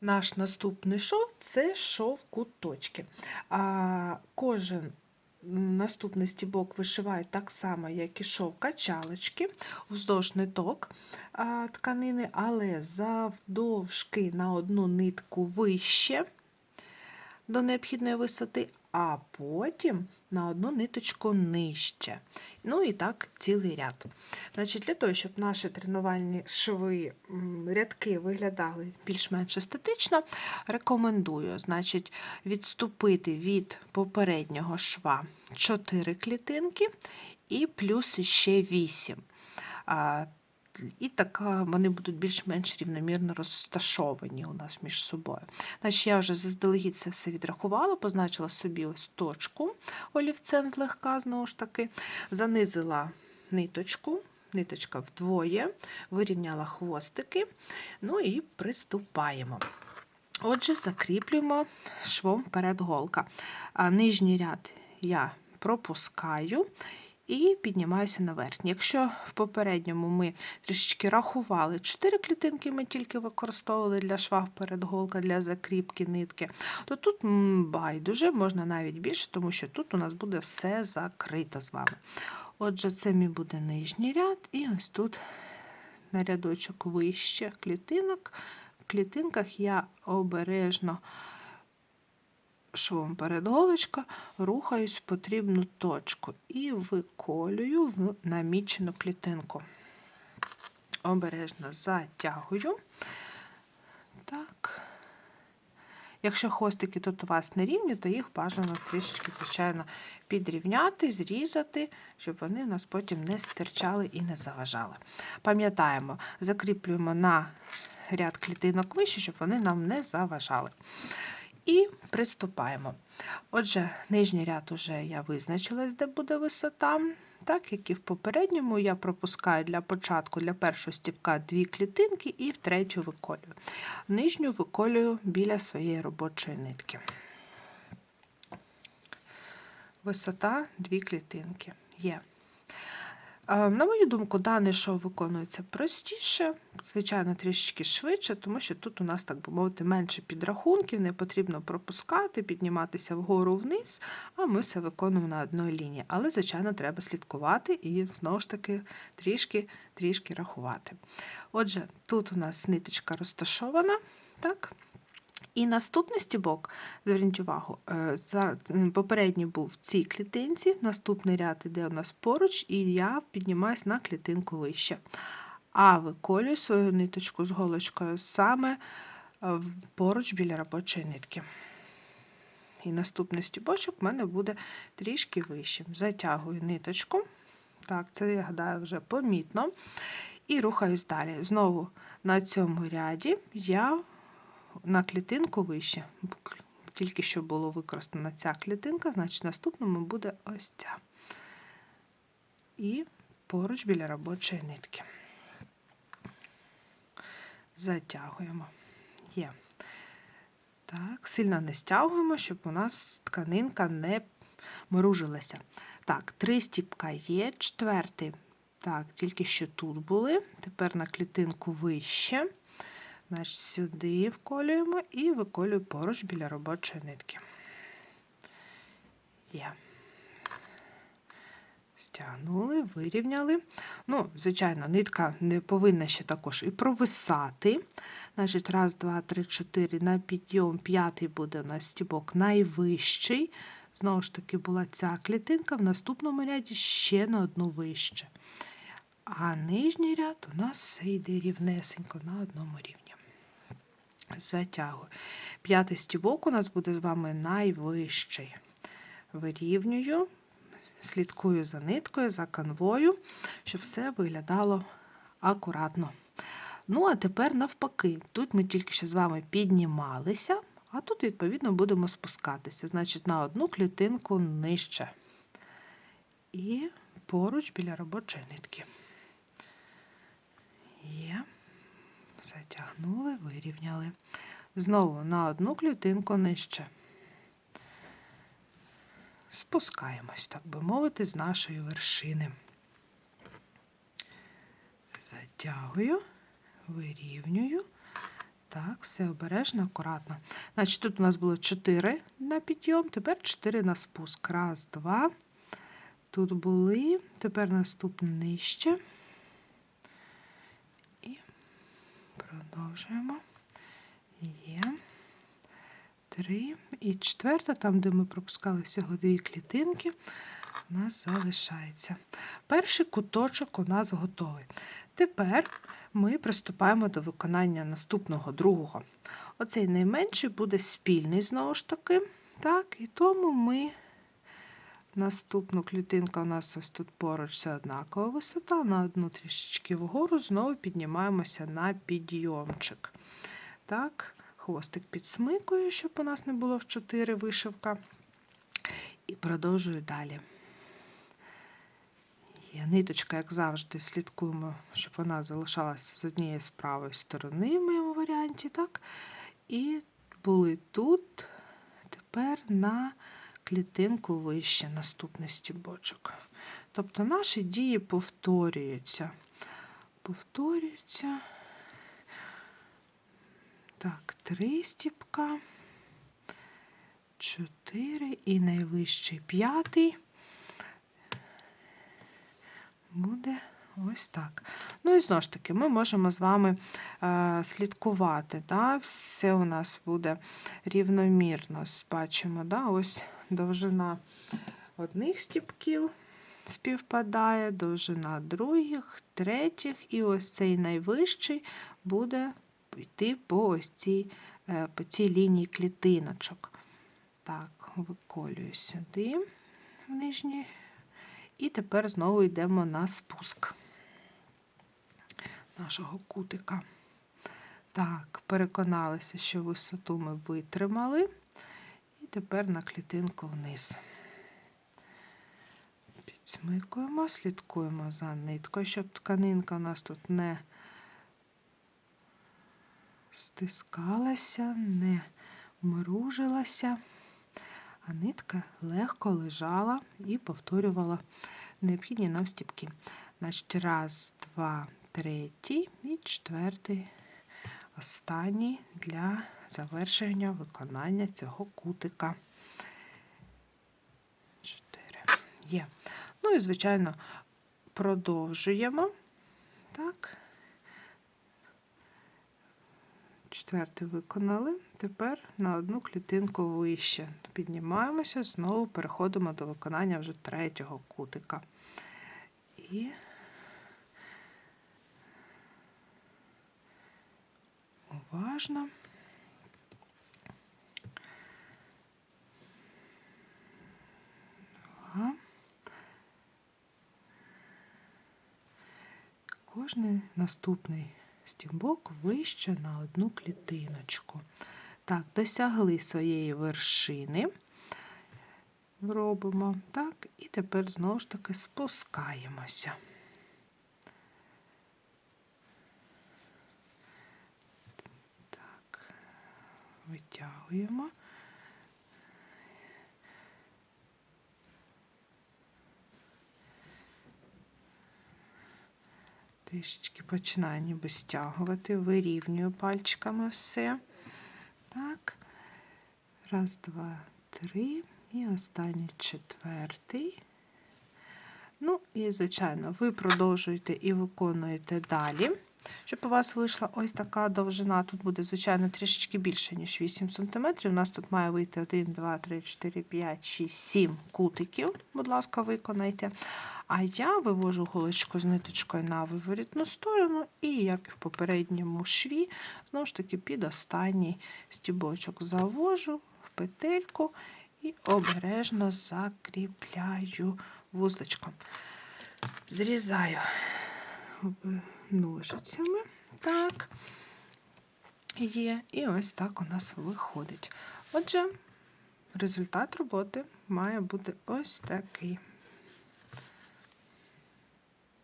Наш наступний шов це шов куточки. А, кожен наступний стібок вишиває так само, як і шов качалочки, вздовж ниток тканини, але завдовжки на одну нитку вище до необхідної висоти, а потім на одну ниточку нижче. Ну і так цілий ряд. Значить, Для того, щоб наші тренувальні шви рядки виглядали більш-менш естетично, рекомендую значить, відступити від попереднього шва 4 клітинки і плюс ще 8. І так вони будуть більш-менш рівномірно розташовані у нас між собою. Значить, я вже заздалегідь це все відрахувала, позначила собі ось точку олівцем злегка, знову ж таки, занизила ниточку, ниточка вдвоє, вирівняла хвостики, ну і приступаємо. Отже, закріплюємо швом перед голка. А нижній ряд я пропускаю і піднімаюся на верхній. Якщо в попередньому ми трішечки рахували 4 клітинки, ми тільки використовували для шва перед для закріпки нитки, то тут байдуже, можна навіть більше, тому що тут у нас буде все закрито з вами. Отже, це мій буде нижній ряд, і ось тут на рядочок вище клітинок. В клітинках я обережно швом перед голочка рухаюсь в потрібну точку і виколюю в намічену клітинку. Обережно затягую. Так. Якщо хвостики тут у вас не рівні, то їх бажано трішечки, звичайно, підрівняти, зрізати, щоб вони у нас потім не стирчали і не заважали. Пам'ятаємо, закріплюємо на ряд клітинок вище, щоб вони нам не заважали. І приступаємо. Отже, нижній ряд уже я визначилась, де буде висота. Так, як і в попередньому, я пропускаю для початку, для першого стіпка дві клітинки і в третю виколюю. Нижню виколюю біля своєї робочої нитки. Висота дві клітинки є. Е, На мою думку, даний шов виконується простіше, звичайно, трішечки швидше, тому що тут у нас, так би мовити, менше підрахунків, не потрібно пропускати, підніматися вгору вниз, а ми все виконуємо на одній лінії. Але, звичайно, треба слідкувати і знову ж таки трішки трішки рахувати. Отже, тут у нас ниточка розташована. так? І наступний стібок, зверніть увагу, е, попередній був в цій клітинці, наступний ряд іде у нас поруч, і я піднімаюсь на клітинку вище. А виколюю свою ниточку з голочкою саме е, поруч біля робочої нитки. І наступний стібочок в мене буде трішки вищим. Затягую ниточку. Так, це, я гадаю, вже помітно. І рухаюсь далі. Знову на цьому ряді я на клітинку вище. Тільки що було використана ця клітинка, значить наступному буде ось ця. І поруч біля робочої нитки. Затягуємо. Є. Так, сильно не стягуємо, щоб у нас тканинка не мружилася. Так, три стіпка є, четвертий. Так, тільки що тут були. Тепер на клітинку вище. Значить, сюди вколюємо і виколюю поруч біля робочої нитки. Є. Стягнули, вирівняли. Ну, звичайно, нитка не повинна ще також і провисати. Значить, раз, два, три, чотири на підйом, п'ятий буде у нас стібок найвищий. Знову ж таки, була ця клітинка, в наступному ряді ще на одну вище. А нижній ряд у нас йде рівнесенько на одному рівні. Затягую. П'ятий стібок у нас буде з вами найвищий. Вирівнюю, слідкую за ниткою, за канвою, щоб все виглядало акуратно. Ну, а тепер навпаки, тут ми тільки що з вами піднімалися, а тут, відповідно, будемо спускатися. Значить, на одну клітинку нижче. І поруч біля робочої нитки. Є. Затягнули, вирівняли. Знову на одну клітинку нижче. Спускаємось, так би мовити, з нашої вершини. Затягую, вирівнюю. Так, все обережно, акуратно. Значить, тут у нас було 4 на підйом, тепер 4 на спуск. Раз, два. Тут були, тепер наступне нижче. І продовжуємо. Є. Три. І четверта, там, де ми пропускали всього дві клітинки, у нас залишається. Перший куточок у нас готовий. Тепер ми приступаємо до виконання наступного другого. Оцей найменший буде спільний знову ж таки. Так, і тому ми наступну клітинку у нас ось тут поруч все однакова висота. На одну трішечки вгору знову піднімаємося на підйомчик. Так, хвостик підсмикую, щоб у нас не було в 4 вишивка. І продовжую далі. Є ниточка, як завжди, слідкуємо, щоб вона залишалася з однієї з правої сторони в моєму варіанті. так? І були тут, тепер на клітинку вище наступний стібочок. Тобто наші дії повторюються. Повторюються. Так, три стіпка, чотири і найвищий п'ятий буде ось так. Ну і знову ж таки, ми можемо з вами е, слідкувати. Да? Все у нас буде рівномірно. Бачимо, да? ось довжина одних стіпків співпадає, довжина других, третіх, і ось цей найвищий буде йти по ось цій, е, по цій лінії клітиночок. Так, виколюю сюди в нижній. І тепер знову йдемо на спуск нашого кутика. Так, переконалися, що висоту ми витримали. І тепер на клітинку вниз. Підсмикуємо, слідкуємо за ниткою, щоб тканинка у нас тут не стискалася, не мружилася, а нитка легко лежала і повторювала необхідні нам стіпки. Значить, раз, два, третій і четвертий, останній для завершення виконання цього кутика. Чотири. Є. Ну і, звичайно, продовжуємо. Так. Четвертий виконали. Тепер на одну клітинку вище. Піднімаємося, знову переходимо до виконання вже третього кутика. І уважно. Два. Кожний наступний стібок вище на одну клітиночку. Так, досягли своєї вершини. Робимо так, і тепер знову ж таки спускаємося. Так, витягуємо. Трішечки починаю ніби стягувати, вирівнюю пальчиками все. Так. Раз, два, три. І останній четвертий. Ну, і, звичайно, ви продовжуєте і виконуєте далі. Щоб у вас вийшла ось така довжина, тут буде, звичайно, трішечки більше, ніж 8 см. У нас тут має вийти 1, 2, 3, 4, 5, 6, 7 кутиків. Будь ласка, виконайте. А я вивожу голочку з ниточкою на виворітну сторону, і, як і в попередньому шві, знову ж таки, під останній стібочок завожу в петельку і обережно закріпляю вузличком. Зрізаю ножицями. Так, є. І ось так у нас виходить. Отже, результат роботи має бути ось такий.